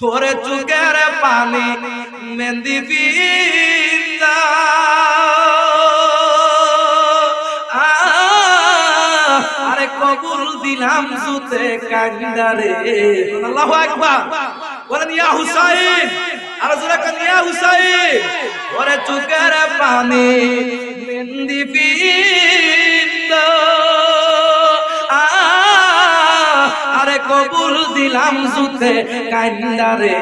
তোরে চুকের পানি মেহেন্দি পিতা আরে কবুল দিলাম সুতে কান্দারে আল্লাহু আকবার। বলেন, ইয়া হুসাইন। আর জোরে কান, ইয়া হুসাইন। ওরে চুকের পানি মেহেন্দি কবুল দিলাম সুতে কান্দারে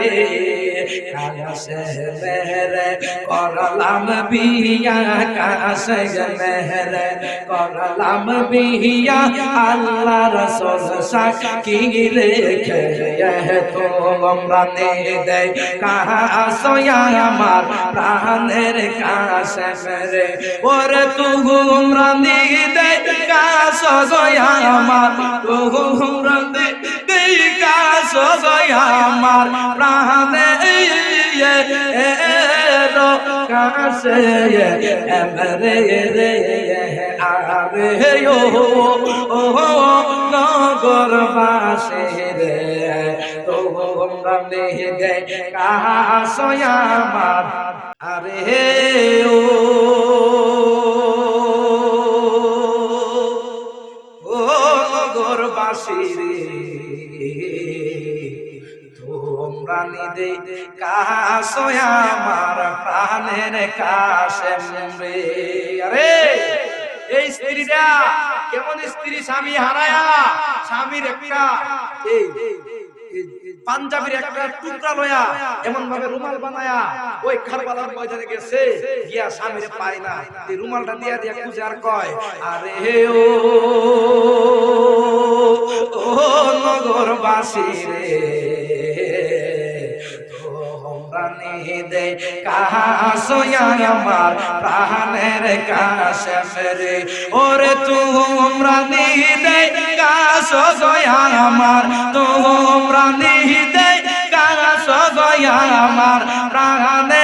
কাছে মেহরে করলাম বিয়া কাছে মেহরে করলাম বিয়া আল্লাহ রসুল সাকি রেখে তো আমরা নে দে কাহাসয়া আমার প্রাণের কাছে মেরে ওরে তু আমরা নে দে কাহাসয়া আমার তু আমরা দে সবাই আমার প্রাণে ইয়ে কাশে ইয়ে এমরে রে ইয়ে আরে ও নগর বাসে রে। তোমরা নেহে গে কাশয়ামার আরে ও ও, নগর বাসি রে। তোমরা নিদে আমার প্রাণের রে আরে, এই স্ত্রীরা কেমন স্ত্রী স্বামী হারায়া? স্বামীর একটা এই পাঞ্জাবির একটা টুকরা লয়া এমন ভাবে রুমাল বানায়া ওই খারবালার ময়দানে গেছে, গিয়া স্বামীরে পায় না। রুমালটা দিয়া দিয়া খুঁজে আর কয়, আরে ও ও প্রাণী দে কাহাসয়া আমার, প্রাণের কাছে মেরে ওরে তোমরা নি দে কাহাসয়া আমার তোমরা নি দে কাহাসয়া আমার প্রাণে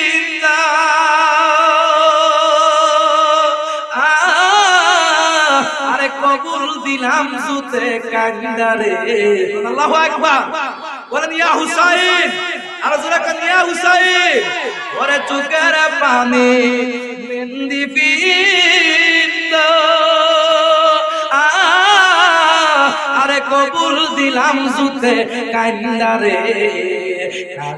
সুতে কান্দারে আল্লাহু আকবার। বলেন, ইয়া হুসাইন, আর জোরে কান, ইয়া হুসাইন, ওরে চুকের পানি মেহেন্দি পিতা আরে কবুল দিলাম জুতে কান্দারে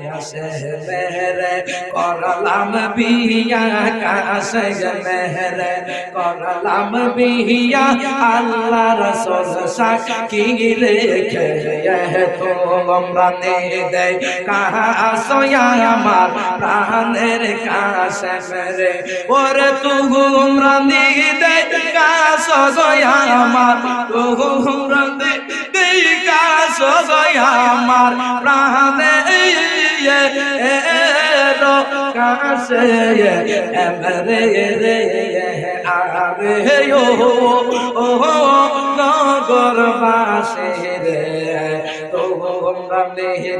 কাছে মেহরে করলাম বিয়া কাছে মেহরে করলাম বিয়া আল্লাহ রসুল সাকি রেখে তো আমরা নে দে কাহাসয়া আমার প্রাণের কাছে মেরে ওরে তোমরা নে দে কাহাসয়া আমার তোমরা নে দে কাহাসয়া আমার প্রাণের কাছে এমরে রে আরে ও নগর বাসে রে। তোমরা নেহে